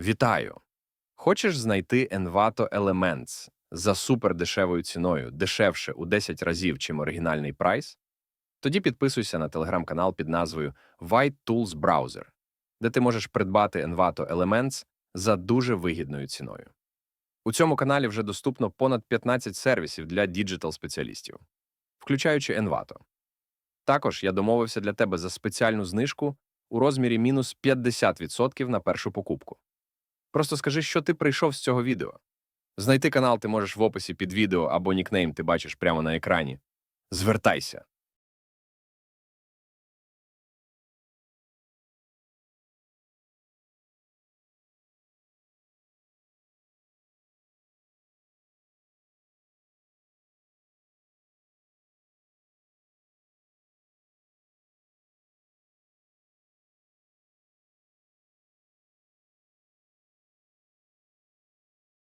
Вітаю! Хочеш знайти Envato Elements за супердешевою ціною, дешевше у 10 разів, чим оригінальний прайс? Тоді підписуйся на телеграм-канал під назвою White Tools Browser, де ти можеш придбати Envato Elements за дуже вигідною ціною. У цьому каналі вже доступно понад 15 сервісів для діджитал-спеціалістів, включаючи Envato. Також я домовився для тебе за спеціальну знижку у розмірі мінус 50% на першу покупку. Просто скажи, що ти прийшов з цього відео. Знайти канал ти можеш в описі під відео або нікнейм ти бачиш прямо на екрані. Звертайся.